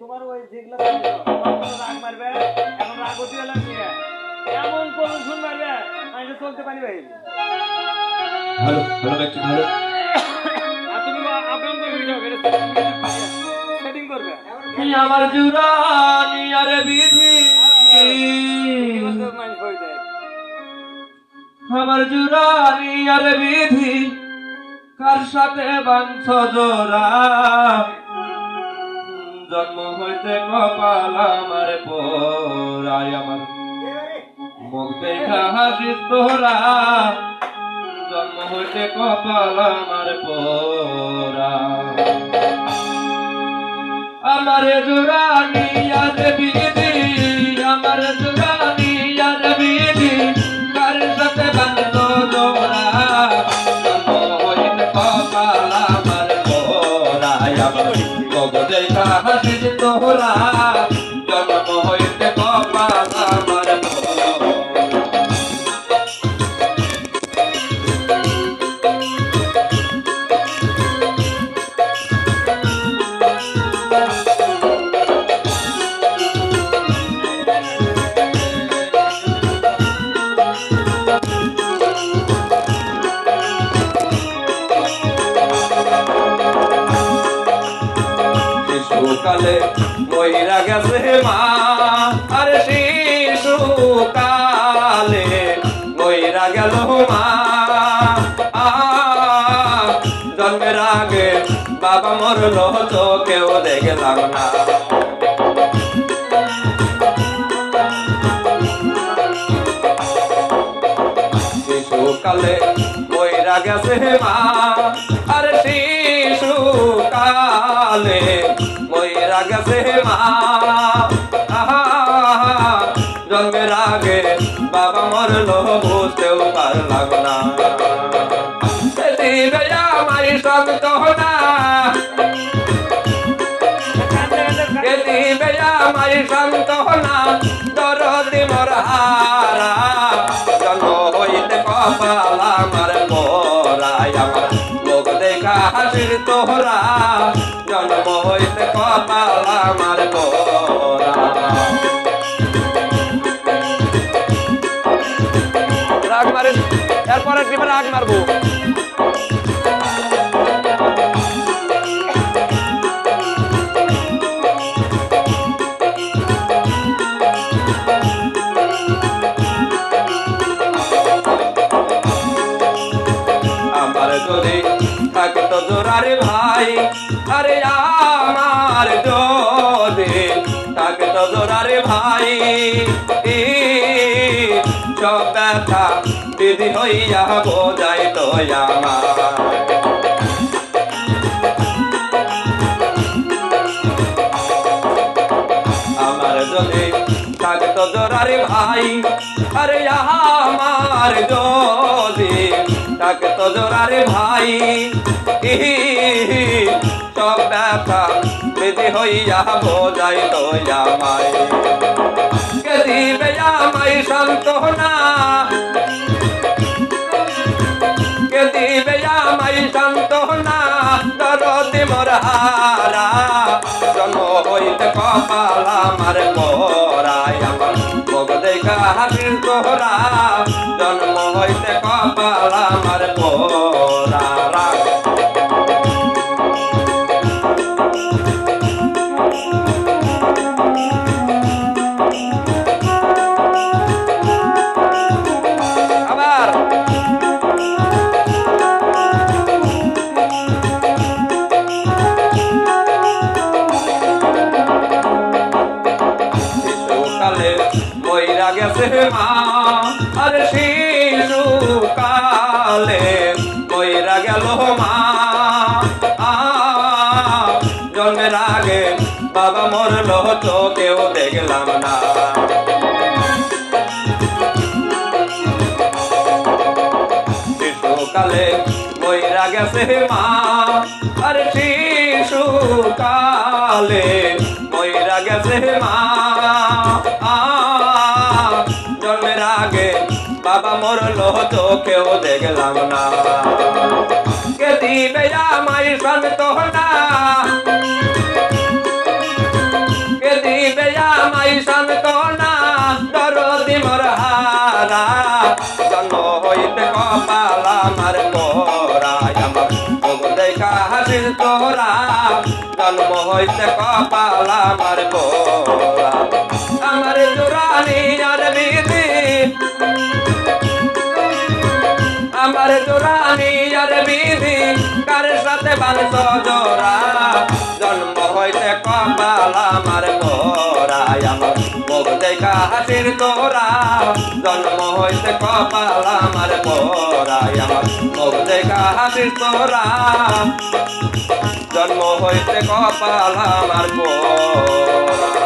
তোমার ওই যেগুলো রাগ মারবে এখন রাগ নিয়ে এমন করুন শুন মারবে আমি চলতে পারি ভাই। ভালো ভালো ব্যক্তি ভালো। আর তুমি আপন করবে যাও সেটিং করবে। আমার জুরানি আরে বিধি? আমার জুরানি আরে বিধি? কার সাথে বাঞ্ছ জোড়া? জন্ম হইতে কপাল আমার পোড়াই আমার। মুখ দেখা হাসিস তোরা জন্ম হইতে কপাল আমার পোড়া। আমার আর দেখা হাসিস তোরা শিশুকালে মহিরা গেছে মা। আরে শিশুকালে মহিরা গেল মা। জন্মের আগে বাবা মরল, চোখেও দেখলাম না। শিশুকালে মহিরা গেছে মা। আরে গেছে মা জন্মের আগে বাবা মরল বুঝতেও পারলাম না আমার সন্ত না আমার সন্ত না দরদি মোর জন্ম হইতে কপাল আমার মোরাই আমার হাসির তোহরা জন্ম হইতে কপাল আমার মোরা রাগ মারেন এরপরে রাগ মারবো। যদি থাকে তো জোরারে ভাই, আরে আমার যদি থাকে তো জোরারে ভাই সব দিদি হইয়া বোঝাই তো আমার। আমার যদি থাকতো জোরারে ভাই। আরে আমার যদি থাকতো জোরারে ভাই। সব ব্যথা বিধি হইয়া বোঝাই তো আমায়। কে দিবে আমায় সান্ত্বনা? কে দিবে আমায় সান্ত্বনা? দরদি মোর হারা। জন্ম হইতে কপাল আমার ভোগ হাসির তোহরা জন্ম হইতে কপাল আমার মোরা শিশুকালে মইরা গেল মা জন্মের আগে বাবা মরল তো কেউ দেখলাম না। শিশুকালে মইরা গেছে মা, আরে শিশুকালে মইরা গেছে মা মরল তো কেউ দেখলাম না। কে দিবে আমায় সন্তনা জামাই সন্তনা দরদি মোর হারা। জন্ম হইতে কপাল আমার পরাই আমার দেখা হাসির তোরা। জন্ম হইতে কপাল আমার পরা। জোরানি আর বিধি, কার সাথে বানস জোড়া জন্ম হইতে কপাল আমার গোরাই আমার মুখ দেখা তোরা জন্ম হইতে কপাল আমার গোরাই আমার মুখ দেখা হাসির তোরা জন্ম হইতে কপাল আমার গোরা